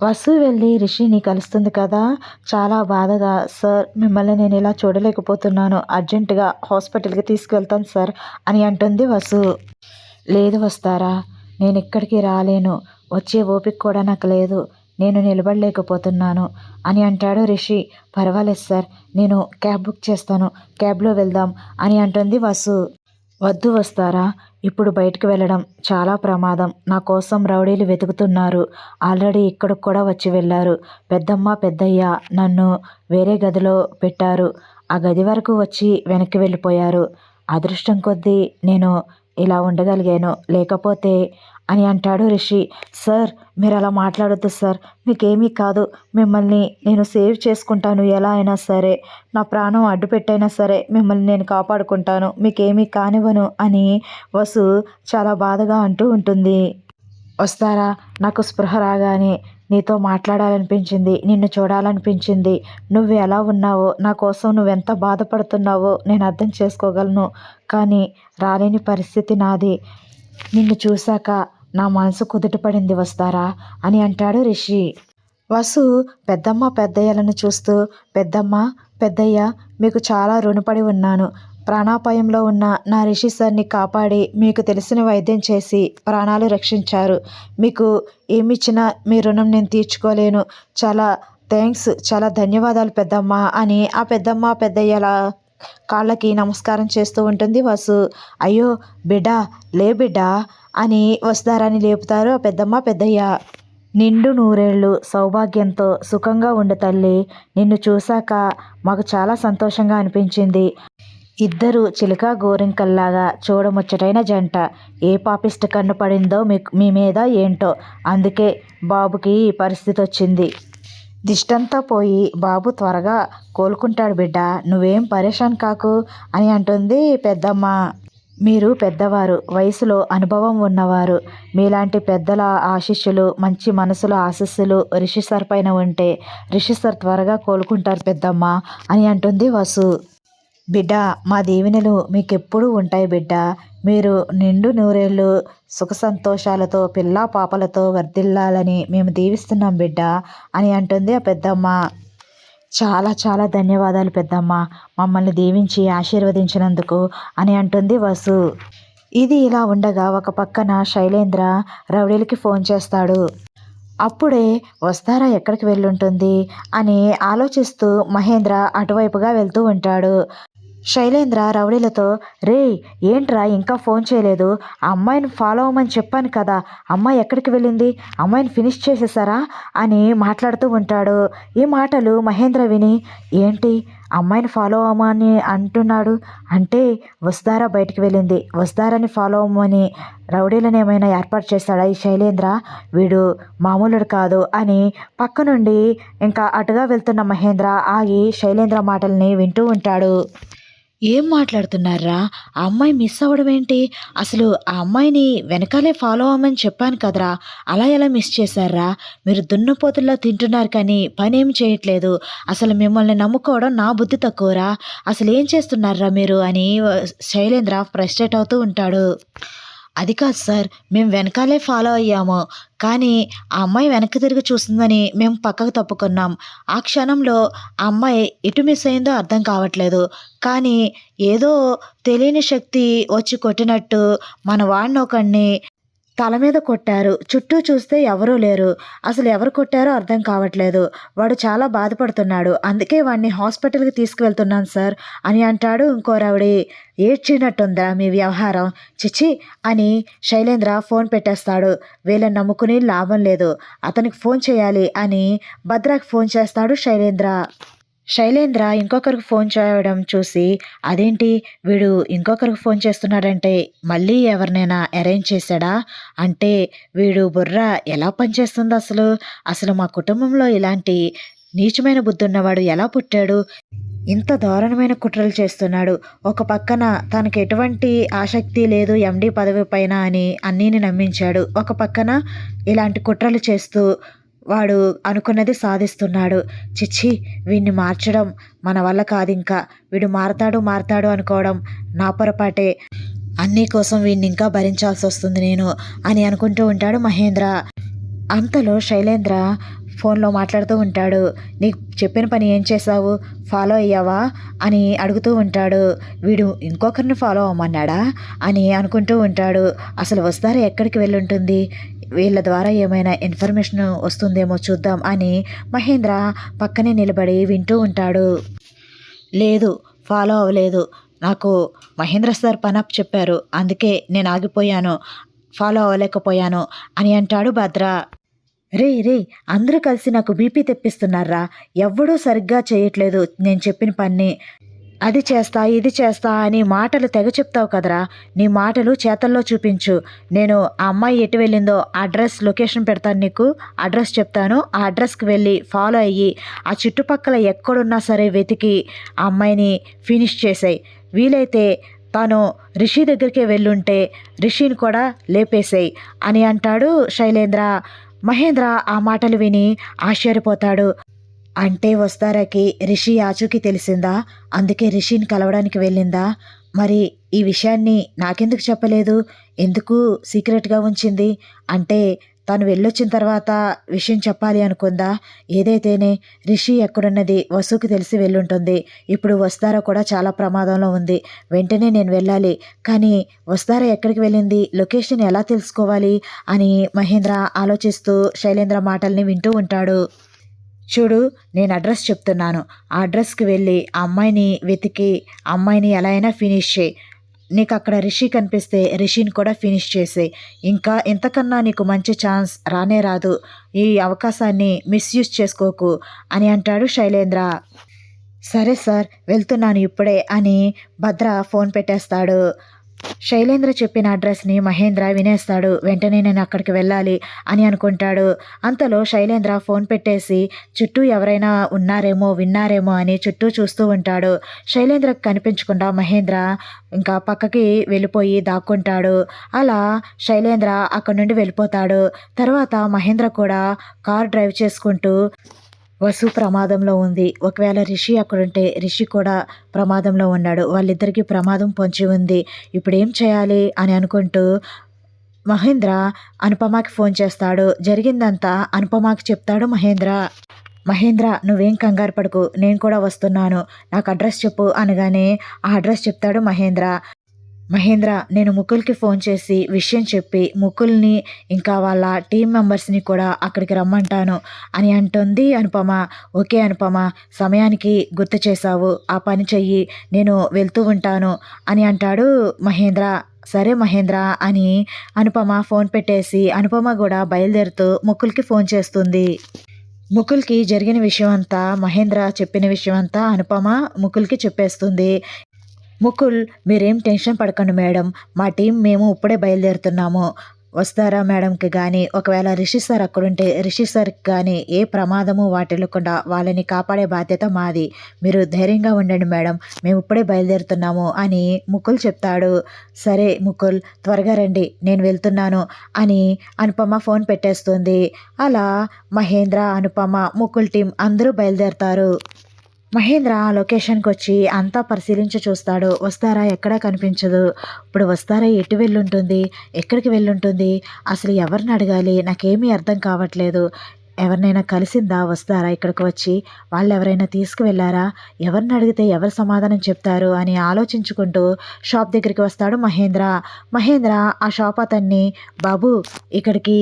వసు వెళ్ళి రిషిని కలుస్తుంది కదా. చాలా బాధగా సార్ మిమ్మల్ని నేను ఇలా చూడలేకపోతున్నాను. అర్జెంటుగా హాస్పిటల్కి తీసుకెళ్తాను సార్ అని అంటుంది వసు. లేదు వస్తారా? నేను ఇక్కడికి రాలేను. వచ్చే ఓపిక కూడా నాకు లేదు. నేను నిలబడలేకపోతున్నాను అని అంటాడు రిషి. పర్వాలేదు సార్. నేను క్యాబ్ బుక్ చేస్తాను. క్యాబ్లో వెళ్దాం అని అంటుంది వసు. వద్దు వస్తారా? ఇప్పుడు బయటకు వెళ్ళడం చాలా ప్రమాదం. నా కోసం రౌడీలు వెతుకుతున్నారు. ఆల్రెడీ ఇక్కడికి కూడా వచ్చి వెళ్ళారు. పెద్దమ్మ పెద్దయ్య నన్ను వేరే గదిలో పెట్టారు. ఆ గది వరకు వచ్చి వెనక్కి వెళ్ళిపోయారు. అదృష్టం కొద్దీ నేను ఇలా ఉండగలిగాను. లేకపోతే అని అంటాడు రిషి. సార్ మీరు అలా మాట్లాడొద్దు సార్. మీకేమీ కాదు. మిమ్మల్ని నేను సేవ్ చేసుకుంటాను. ఎలా అయినా సరే. నా ప్రాణం అడ్డు పెట్టైనా సరే మిమ్మల్ని నేను కాపాడుకుంటాను. మీకేమీ కానివ్వను అని వసు చాలా బాధగా అంటూ ఉంటుంది. వస్తారా? నాకు స్పృహ రాగానే నీతో మాట్లాడాలనిపించింది నిన్ను చూడాలనిపించింది. నువ్వు ఎలా ఉన్నావో నా కోసం నువ్వెంత బాధపడుతున్నావో నేను అర్థం చేసుకోగలను. కానీ రాలేని పరిస్థితి నాది. నిన్ను చూశాక నా మనసు కుదుటపడింది వస్తారా అని అంటాడు రిషి. వసు పెద్దమ్మ పెద్దయ్యలను చూస్తూ పెద్దమ్మ పెద్దయ్య మీకు చాలా రుణపడి ఉన్నాను. ప్రాణాపాయంలో ఉన్న నా రిషి సార్ని కాపాడి మీకు తెలిసిన వైద్యం చేసి ప్రాణాలు రక్షించారు. మీకు ఏమిచ్చినా మీ రుణం నేను తీర్చుకోలేను. చాలా థ్యాంక్స్ చాలా ధన్యవాదాలు పెద్దమ్మ అని ఆ పెద్దమ్మ పెద్దయ్యలా కాళ్ళకి నమస్కారం చేస్తూ ఉంటుంది. వసు అయ్యో బిడ్డ లే బిడ్డ అని వస్తారని లేపుతారు ఆ పెద్దమ్మ పెద్దయ్య. నిండు నూరేళ్ళు సౌభాగ్యంతో సుఖంగా ఉండు తల్లి. నిన్ను చూశాక మాకు చాలా సంతోషంగా అనిపించింది. ఇద్దరు చిలుక గోరింకల్లాగా చూడముచ్చటైన జంట ఏ పాపిస్ట్ కన్ను పడిందో మీకు మీ మీద ఏంటో. అందుకే బాబుకి ఈ పరిస్థితి వచ్చింది దిష్టంతా పోయి బాబు త్వరగా కోలుకుంటాడు బిడ్డ. నువ్వేం పరేషాన్ కాకు అని అంటుంది పెద్దమ్మ. మీరు పెద్దవారు వయసులో అనుభవం ఉన్నవారు. మీలాంటి పెద్దల ఆశీస్సులు మంచి మనసుల ఆశీస్సులు రిషి సార్ పైన ఉంటే రిషి సార్ త్వరగా కోలుకుంటారు పెద్దమ్మ అని అంటుంది వసు. బిడ్డ మా దీవెనలు మీకెప్పుడూ ఉంటాయి బిడ్డ. మీరు నిండు నూరేళ్ళు సుఖ సంతోషాలతో పిల్లా పాపలతో వర్ధిల్లాలని మేము దీవిస్తున్నాం బిడ్డ అని అంటుంది ఆ పెద్దమ్మ. చాలా చాలా ధన్యవాదాలు పెద్దమ్మ. మమ్మల్ని దీవించి ఆశీర్వదించినందుకు అని అంటుంది వసు. ఇది ఇలా ఉండగా ఒక పక్కన శైలేంద్ర రౌడీలకి ఫోన్ చేస్తాడు. అప్పుడే వస్తారా ఎక్కడికి వెళ్ళుంటుంది అని ఆలోచిస్తూ మహేంద్ర అటువైపుగా వెళ్తూ ఉంటాడు. శైలేంద్ర రౌడీలతో రే ఏంట్రా ఇంకా ఫోన్ చేయలేదు? ఆ అమ్మాయిని ఫాలో అవ్వమని చెప్పాను కదా అమ్మాయి ఎక్కడికి వెళ్ళింది? అమ్మాయిని ఫినిష్ చేసేసారా? అని మాట్లాడుతూ ఉంటాడు. ఈ మాటలు మహేంద్ర విని ఏంటి అమ్మాయిని ఫాలో అవ్వమని అంటున్నాడు? అంటే వస్తారా బయటికి వెళ్ళింది. వస్తారని ఫాలో అవ్వమని రౌడీలను ఏమైనా ఏర్పాటు చేస్తాడా ఈ శైలేంద్ర? వీడు మామూలుడు కాదు అని పక్క నుండి ఇంకా అటుగా వెళ్తున్న మహేంద్ర ఆగి శైలేంద్ర మాటల్ని వింటూ ఉంటాడు. ఏం మాట్లాడుతున్నారా? ఆ అమ్మాయి మిస్ అవ్వడం ఏంటి? అసలు ఆ అమ్మాయిని వెనకాలే ఫాలో అవ్వమని చెప్పాను కదరా. అలా ఎలా మిస్ చేశారా? మీరు దున్నపోతుల్లో తింటున్నారు కానీ పని చేయట్లేదు. అసలు మిమ్మల్ని నమ్ముకోవడం నా బుద్ధి తక్కువరా? అసలు ఏం చేస్తున్నారా మీరు? అని శైలేంద్ర ఫ్రస్ట్రేట్ అవుతూ ఉంటాడు. అది కాదు సార్ మేము వెనకాలే ఫాలో అయ్యాము. కానీ ఆ అమ్మాయి వెనక్కి తిరిగి చూస్తుందని మేము పక్కకు తప్పుకున్నాం. ఆ క్షణంలో ఆ అమ్మాయి ఎటు మిస్ అయిందో అర్థం కావట్లేదు. కానీ ఏదో తెలియని శక్తి వచ్చి కొట్టినట్టు మన వాడిని ఒకడిని తల మీద కొట్టారు. చుట్టూ చూస్తే ఎవరూ లేరు. అసలు ఎవరు కొట్టారో అర్థం కావట్లేదు. వాడు చాలా బాధపడుతున్నాడు. అందుకే వాడిని హాస్పిటల్కి తీసుకువెళ్తున్నాను సార్ అని అంటాడు ఇంకో రావిడి ఏడ్చినట్టుందా మీ వ్యవహారం? చిచి అని శైలేంద్ర ఫోన్ పెట్టేస్తాడు. వీళ్ళని నమ్ముకుని లాభం లేదు. అతనికి ఫోన్ చేయాలి అని భద్రాకి ఫోన్ చేస్తాడు శైలేంద్ర. శైలేంద్ర ఇంకొకరికి ఫోన్ చేయడం చూసి అదేంటి? వీడు ఇంకొకరికి ఫోన్ చేస్తున్నాడంటే మళ్ళీ ఎవరినైనా అరేంజ్ చేశాడా? అంటే వీడు బుర్ర ఎలా పనిచేస్తుంది అసలు? అసలు మా కుటుంబంలో ఇలాంటి నీచమైన బుద్ధున్నవాడు ఎలా పుట్టాడు? ఇంత దారుణమైన కుట్రలు చేస్తున్నాడు. ఒక పక్కన తనకు ఎటువంటి ఆసక్తి లేదు ఎండి పదవి పైన అని అన్నీని నమ్మించాడు. ఒక పక్కన ఇలాంటి కుట్రలు చేస్తూ వాడు అనుకున్నది సాధిస్తున్నాడు. చిచ్చి వీడిని మార్చడం మన వల్ల కాదు ఇంకా వీడు మారతాడు మారతాడు అనుకోవడం నా పొరపాటే. అన్నీ కోసం వీడిని ఇంకా భరించాల్సి వస్తుంది నేను అని అనుకుంటూ ఉంటాడు మహేంద్ర. అంతలో శైలేంద్ర ఫోన్లో మాట్లాడుతూ ఉంటాడు. నీకు చెప్పిన పని ఏం చేసావు ఫాలో అయ్యావా? అని అడుగుతూ ఉంటాడు. వీడు ఇంకొకరిని ఫాలో అవ్వమన్నాడా? అని అనుకుంటూ ఉంటాడు. అసలు వస్తారా ఎక్కడికి వెళ్ళుంటుంది? వీళ్ళ ద్వారా ఏమైనా ఇన్ఫర్మేషన్ వస్తుందేమో చూద్దాం అని మహేంద్ర పక్కనే నిలబడి వింటూ ఉంటాడు. లేదు ఫాలో అవ్వలేదు. నాకు మహేంద్ర సార్ పనప్ చెప్పారు. అందుకే నేను ఆగిపోయాను. ఫాలో అవ్వలేకపోయాను అని అంటాడు భద్ర. రే రే అందరూ కలిసి నాకు బీపీ తెప్పిస్తున్నారా? ఎవ్వడూ సరిగ్గా చేయట్లేదు నేను చెప్పిన పని. అది చేస్తా ఇది చేస్తా అని మాటలు తెగ చెప్తావు కదరా. నీ మాటలు చేతల్లో చూపించు. నేను ఆ అమ్మాయి ఎటు వెళ్ళిందో అడ్రస్ లొకేషన్ పెడతాను నీకు. అడ్రస్ చెప్తాను. ఆ అడ్రస్కి వెళ్ళి ఫాలో అయ్యి ఆ చుట్టుపక్కల ఎక్కడున్నా సరే వెతికి ఆ అమ్మాయిని ఫినిష్ చేసాయి. వీలైతే తాను రిషి దగ్గరికే వెళ్ళుంటే రిషిని కూడా లేపేసాయి అని అంటాడు శైలేంద్ర. మహేంద్ర ఆ మాటలు విని ఆశ్చర్యపోతాడు. అంటే వస్తారాకి రిషి ఆచూకీ తెలిసిందా? అందుకే రిషిని కలవడానికి వెళ్ళిందా? మరి ఈ విషయాన్ని నాకెందుకు చెప్పలేదు? ఎందుకు సీక్రెట్గా ఉంచింది? అంటే తను వెళ్ళొచ్చిన తర్వాత విషయం చెప్పాలి అనుకుందా? ఏదైతేనే రిషి ఎక్కడున్నది వసుకు తెలిసి వెళ్ళుంటుంది. ఇప్పుడు వస్తారా కూడా చాలా ప్రమాదంలో ఉంది. వెంటనే నేను వెళ్ళాలి. కానీ వస్తారా ఎక్కడికి వెళ్ళింది? లొకేషన్ ఎలా తెలుసుకోవాలి? అని మహేంద్ర ఆలోచిస్తూ శైలేంద్ర మాటల్ని వింటూ ఉంటాడు. చూడు నేను అడ్రస్ చెప్తున్నాను. ఆ అడ్రస్కి వెళ్ళి ఆ అమ్మాయిని వెతికి అమ్మాయిని ఎలా అయినా ఫినిష్ చేయి. నీకు అక్కడ రిషి కనిపిస్తే రిషిని కూడా ఫినిష్ చేసే ఇంకా ఇంతకన్నా నీకు మంచి ఛాన్స్ రానే రాదు. ఈ అవకాశాన్ని మిస్యూజ్ చేసుకోకు అని అంటాడు శైలేంద్ర. సరే సార్ వెళ్తున్నాను ఇప్పుడే అని భద్ర ఫోన్ పెట్టేస్తాడు. శైలేంద్ర చెప్పిన అడ్రస్ని మహేంద్ర వినేస్తాడు. వెంటనే నేను అక్కడికి వెళ్ళాలి అని అనుకుంటాడు. అంతలో శైలేంద్ర ఫోన్ పెట్టేసి చుట్టూ ఎవరైనా ఉన్నారేమో విన్నారేమో అని చుట్టూ చూస్తూ ఉంటాడు. శైలేంద్రకు కనిపించకుండా మహేంద్ర ఇంకా పక్కకి వెళ్ళిపోయి దాక్కుంటాడు. అలా శైలేంద్ర అక్కడి నుండి వెళ్ళిపోతాడు. తర్వాత మహేంద్ర కూడా కార్ డ్రైవ్ చేసుకుంటూ వసు ప్రమాదంలో ఉంది. ఒకవేళ రిషి అక్కడుంటే రిషి కూడా ప్రమాదంలో ఉన్నాడు. వాళ్ళిద్దరికీ ప్రమాదం పొంచి ఉంది. ఇప్పుడు ఏం చేయాలి అని అనుకుంటూ మహేంద్ర అనుపమకి ఫోన్ చేస్తాడు. జరిగిందంతా అనుపమకి చెప్తాడు మహేంద్ర. మహేంద్ర నువ్వేం కంగారు పడకు. నేను కూడా వస్తున్నాను. నాకు అడ్రస్ చెప్పు అనగానే ఆ అడ్రస్ చెప్తాడు మహేంద్ర. మహేంద్ర నేను ముకుల్కి ఫోన్ చేసి విషయం చెప్పి ముకుల్ని ఇంకా వాళ్ళ టీం మెంబర్స్ని కూడా అక్కడికి రమ్మంటాను అని అంటుంది అనుపమ. ఓకే అనుపమ సమయానికి గుర్తు చేశావు. ఆ పని చెయ్యి నేను వెళ్తూ ఉంటాను అని అంటాడు మహేంద్ర. సరే మహేంద్ర అని అనుపమ ఫోన్ పెట్టేసి అనుపమ కూడా బయలుదేరుతూ ముకుల్కి ఫోన్ చేస్తుంది. ముకుల్కి జరిగిన విషయం అంతా మహేంద్ర చెప్పిన విషయం అంతా అనుపమ ముకుల్కి చెప్పేస్తుంది. ముకుల్ మీరేం టెన్షన్ పడకండి మేడం. మా టీం మేము ఇప్పుడే బయలుదేరుతున్నాము. వస్తారా మేడంకి కానీ ఒకవేళ రిషి సార్ అక్కడుంటే రిషి సార్కి కానీ ఏ ప్రమాదము వాటిల్లకుండా వాళ్ళని కాపాడే బాధ్యత మాది. మీరు ధైర్యంగా ఉండండి మేడం. మేము ఇప్పుడే బయలుదేరుతున్నాము అని ముకుల్ చెప్తాడు. సరే ముకుల్ త్వరగా రండి. నేను వెళ్తున్నాను అని అనుపమ ఫోన్ పెట్టేస్తుంది. అలా మహేంద్ర అనుపమ ముకుల్ టీం అందరూ బయలుదేరుతారు. మహేంద్ర ఆ లొకేషన్కి వచ్చి అంతా పరిశీలించి చూస్తాడు. వస్తారా? ఎక్కడా కనిపించదు. ఇప్పుడు వస్తారా? ఎటు వెళ్ళుంటుంది? ఎక్కడికి వెళ్ళుంటుంది? అసలు ఎవరిని అడగాలి? నాకేమీ అర్థం కావట్లేదు. ఎవరినైనా కలిసిందా? వస్తారా? ఇక్కడికి వచ్చి వాళ్ళు ఎవరైనా తీసుకువెళ్ళారా? ఎవరిని అడిగితే ఎవరు సమాధానం చెప్తారు? అని ఆలోచించుకుంటూ షాప్ దగ్గరికి వస్తాడు మహేంద్ర. మహేంద్ర ఆ షాప్ అతన్ని బాబు ఇక్కడికి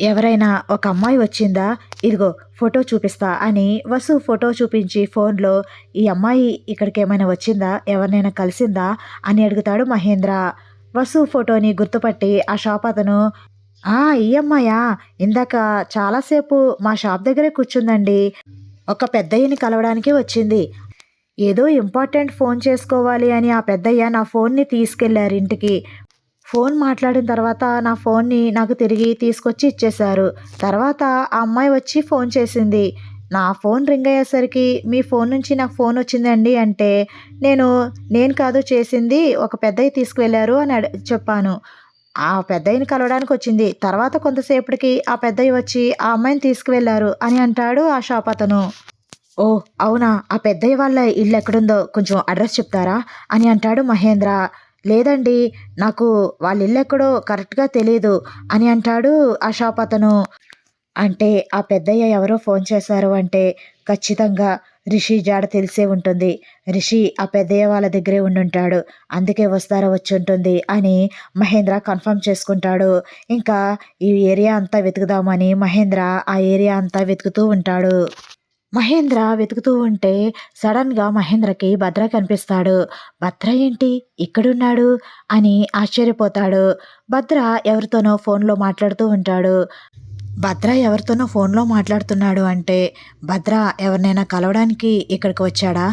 ఎవరైనా ఒక అమ్మాయి వచ్చిందా? ఇదిగో ఫోటో చూపిస్తా అని వసు ఫోటో చూపించి ఫోన్లో ఈ అమ్మాయి ఇక్కడికి ఏమైనా వచ్చిందా? ఎవరినైనా కలిసిందా? అని అడుగుతాడు మహేంద్ర. వసు ఫోటోని గుర్తుపట్టి ఆ షాప్ అతను ఆ ఈ అమ్మాయా? ఇందాక చాలాసేపు మా షాప్ దగ్గరే కూర్చుందండి. ఒక పెద్దయ్యని కలవడానికి వచ్చింది. ఏదో ఇంపార్టెంట్ ఫోన్ చేసుకోవాలి అని ఆ పెద్దయ్య నా ఫోన్ని తీసుకెళ్ళారు ఇంటికి. ఫోన్ మాట్లాడిన తర్వాత నా ఫోన్ని నాకు తిరిగి తీసుకొచ్చి ఇచ్చేశారు. తర్వాత ఆ అమ్మాయి వచ్చి ఫోన్ చేసింది. నా ఫోన్ రింగ్ అయ్యేసరికి మీ ఫోన్ నుంచి నాకు ఫోన్ వచ్చిందండి అంటే నేను నేను కాదు చేసింది ఒక పెద్దయ్య తీసుకువెళ్ళారు అని అడి చెప్పాను. ఆ పెద్దయ్యని కలవడానికి వచ్చింది. తర్వాత కొంతసేపటికి ఆ పెద్దయ్య వచ్చి ఆ అమ్మాయిని తీసుకువెళ్ళారు అని అంటాడు ఆ షాప్ అతను. ఓ అవునా? ఆ పెద్దయ్య వాళ్ళ ఇల్లు ఎక్కడుందో కొంచెం అడ్రస్ చెప్తారా? అని అంటాడు మహేంద్ర. లేదండి నాకు వాళ్ళ ఇల్లు ఎక్కడో కరెక్ట్గా తెలియదు అని అంటాడు ఆ షాప్ అతను. అంటే ఆ పెద్దయ్య ఎవరో ఫోన్ చేశారు అంటే ఖచ్చితంగా రిషి జాడ తెలిసే ఉంటుంది. రిషి ఆ పెద్దయ్య వాళ్ళ దగ్గరే ఉండుంటాడు. అందుకే వస్తారా వచ్చి ఉంటుంది అని మహేంద్ర కన్ఫర్మ్ చేసుకుంటాడు. ఇంకా ఈ ఏరియా అంతా వెతుకుదామని మహేంద్ర ఆ ఏరియా అంతా వెతుకుతూ ఉంటాడు. మహేంద్ర వెతుకుతూ ఉంటే సడన్గా మహేంద్రకి భద్ర కనిపిస్తాడు. భద్ర ఏంటి? ఇక్కడున్నాడు అని ఆశ్చర్యపోతాడు. భద్ర ఎవరితోనో ఫోన్లో మాట్లాడుతూ ఉంటాడు. భద్ర ఎవరితోనో ఫోన్లో మాట్లాడుతున్నాడు అంటే భద్ర ఎవరినైనా కలవడానికి ఇక్కడికి వచ్చాడా?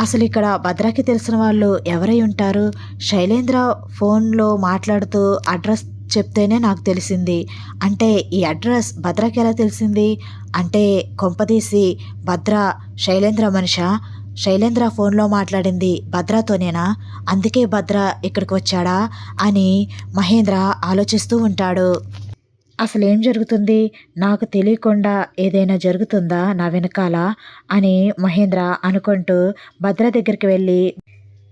అసలు ఇక్కడ భద్రకి తెలిసిన వాళ్ళు ఎవరై ఉంటారు? శైలేంద్ర ఫోన్లో మాట్లాడుతూ అడ్రస్ చెప్తేనే నాకు తెలిసింది. అంటే ఈ అడ్రస్ భద్రకి ఎలా తెలిసింది? అంటే కొంపదీసి భద్ర శైలేంద్ర మనిషా? శైలేంద్ర ఫోన్లో మాట్లాడింది భద్రతోనేనా? అందుకే భద్ర ఇక్కడికి వచ్చాడా? అని మహేంద్ర ఆలోచిస్తూ ఉంటాడు. అసలు ఏం జరుగుతుంది? నాకు తెలియకుండా ఏదైనా జరుగుతుందా నా వెనకాల? అని మహేంద్ర అనుకుంటూ భద్ర దగ్గరికి వెళ్ళి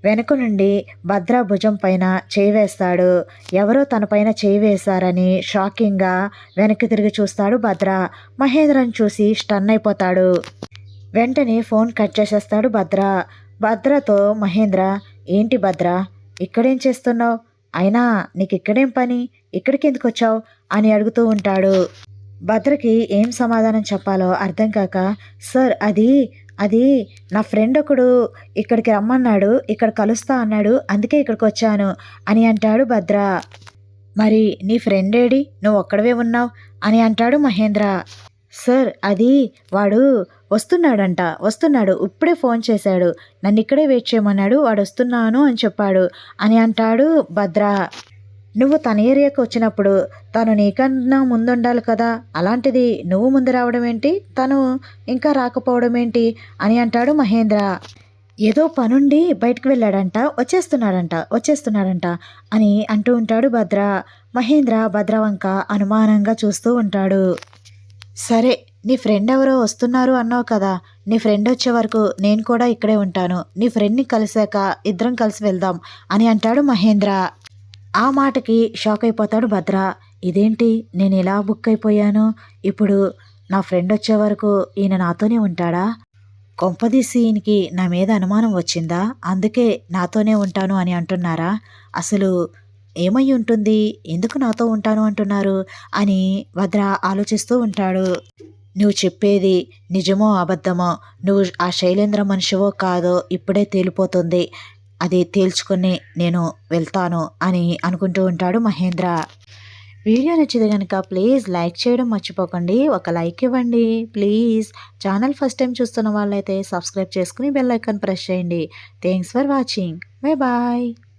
వెనుక నుండి భద్ర భుజం పైన చేయి వేస్తాడు. ఎవరో తన పైన చేయి వేశారని షాకింగ్గా వెనక్కి తిరిగి చూస్తాడు భద్ర. మహేంద్రను చూసి స్టన్ అయిపోతాడు. వెంటనే ఫోన్ కట్ చేసేస్తాడు భద్ర. భద్రతో మహేంద్ర ఏంటి భద్ర? ఇక్కడేం చేస్తున్నావు? అయినా నీకు ఇక్కడేం పని? ఇక్కడికి ఎందుకు వచ్చావు అని అడుగుతూ ఉంటాడు. భద్రకి ఏం సమాధానం చెప్పాలో అర్థం కాక సార్ అది అది నా ఫ్రెండ్ ఒకడు ఇక్కడికి రమ్మన్నాడు ఇక్కడ కలుస్తా అన్నాడు అందుకే ఇక్కడికి వచ్చాను అని అంటాడు భద్ర. మరి నీ ఫ్రెండ్ ఏడి? నువ్వు ఒక్కడవే ఉన్నావు? అని అంటాడు మహేంద్ర. సార్ అది వాడు వస్తున్నాడంట వస్తున్నాడు ఇప్పుడే ఫోన్ చేశాడు. నన్ను ఇక్కడే వెయిట్ చేయమన్నాడు వాడు వస్తున్నాను అని చెప్పాడు అని అంటాడు భద్ర. నువ్వు తన ఏరియాకు వచ్చినప్పుడు తను నీకన్నా ముందుండాలి కదా. అలాంటిది నువ్వు ముందు రావడం ఏంటి? తను ఇంకా రాకపోవడం ఏంటి? అని అంటాడు మహేంద్ర. ఏదో పనుండి బయటకు వెళ్ళాడంట. వచ్చేస్తున్నాడంట. వచ్చేస్తున్నాడంట అని అంటూ ఉంటాడు భద్ర. మహేంద్ర భద్ర వంక అనుమానంగా చూస్తూ ఉంటాడు. సరే నీ ఫ్రెండ్ ఎవరో వస్తున్నారు అన్నావు కదా. నీ ఫ్రెండ్ వచ్చే వరకు నేను కూడా ఇక్కడే ఉంటాను. నీ ఫ్రెండ్ని కలిసాక ఇద్దరం కలిసి వెళ్దాం అని అంటాడు మహేంద్ర. ఆ మాటకి షాక్ అయిపోతాడు భద్ర. ఇదేంటి? నేను ఇలా బుక్ అయిపోయాను? ఇప్పుడు నా ఫ్రెండ్ వచ్చే వరకు ఈయన నాతోనే ఉంటాడా? కొంపదీసి ఈయనకి నా మీద అనుమానం వచ్చిందా? అందుకే నాతోనే ఉంటాను అని అంటున్నారా? అసలు ఏమై ఉంటుంది? ఎందుకు నాతో ఉంటాను అంటున్నారు? అని భద్ర ఆలోచిస్తూ ఉంటాడు. నువ్వు చెప్పేది నిజమో అబద్ధమో నువ్వు ఆ శైలేంద్ర మనిషివో కాదో ఇప్పుడే తేలిపోతుంది. అది తేల్చుకొని నేను వెళ్తాను అని అనుకుంటూ ఉంటాడు మహేంద్ర. వీడియో నచ్చింది కనుక ప్లీజ్ లైక్ చేయడం మర్చిపోకండి. ఒక లైక్ ఇవ్వండి. ప్లీజ్ ఛానల్ ఫస్ట్ టైం చూస్తున్న వాళ్ళైతే సబ్స్క్రైబ్ చేసుకుని బెల్ ఐకాన్ ప్రెస్ చేయండి. Thanks for watching. Bye bye.